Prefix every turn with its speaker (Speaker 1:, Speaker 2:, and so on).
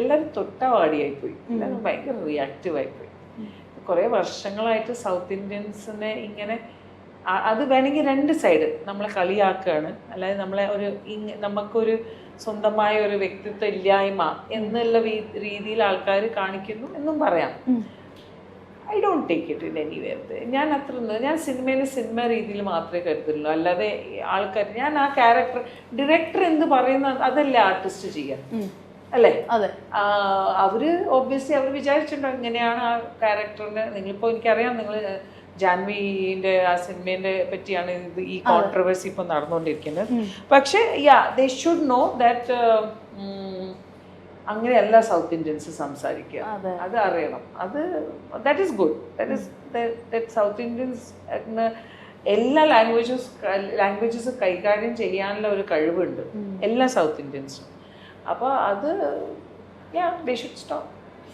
Speaker 1: എല്ലാവരും തൊട്ടവാടിയായിപ്പോയി. എല്ലാവരും ഭയങ്കര റിയാക്റ്റീവ് ആയിപ്പോയി. കുറേ വർഷങ്ങളായിട്ട് സൗത്ത് ഇന്ത്യൻസിനെ ഇങ്ങനെ അത് വേണമെങ്കിൽ രണ്ട് സൈഡ് നമ്മളെ കളിയാക്കുകയാണ് അല്ലാതെ നമ്മളെ ഒരു നമുക്കൊരു സ്വന്തമായ ഒരു വ്യക്തിത്വ ഇല്ലായ്മ എന്നുള്ള രീതിയിൽ ആൾക്കാർ കാണിക്കുന്നു എന്നും പറയാം. I don't take it in anywhere ഞാൻ അത്ര ഞാൻ സിനിമയിൽ സിനിമ രീതിയിൽ മാത്രമേ കരുതുള്ളൂ. അല്ലാതെ ആൾക്കാർ ഞാൻ ആ ക്യാരക്ടർ ഡയറക്ടർ എന്ത് പറയുന്ന അതല്ലേ ആർട്ടിസ്റ്റ് ചെയ്യാൻ അല്ലേ?
Speaker 2: അതെ.
Speaker 1: അവർ ഒബ്വിയസ്ലി അവർ വിചാരിച്ചിട്ടുണ്ടോ ഇങ്ങനെയാണ് ആ ക്യാരക്ടറിന് നിങ്ങളിപ്പോൾ എനിക്കറിയാം നിങ്ങൾ ജാൻവിന്റെ ആ സിനിമേന്റെ പറ്റിയാണ് ഇത് ഈ കോൺട്രവേഴ്സി ഇപ്പൊ നടന്നുകൊണ്ടിരിക്കുന്നത് പക്ഷെ yeah they should know that അങ്ങനെയല്ല സൗത്ത് ഇന്ത്യൻസ് സംസാരിക്കുക.
Speaker 2: അത്.
Speaker 1: അറിയണം. അത് that is good that is that South Indians എല്ലാ ലാംഗ്വേജസ് ലാംഗ്വേജസ് കൈകാര്യം ചെയ്യാനുള്ള ഒരു കഴിവുണ്ട്. എല്ലാ സൗത്ത് ഇന്ത്യൻസും അപ്പോൾ അത് യാ വി ഷുഡ് സ്റ്റോപ്പ്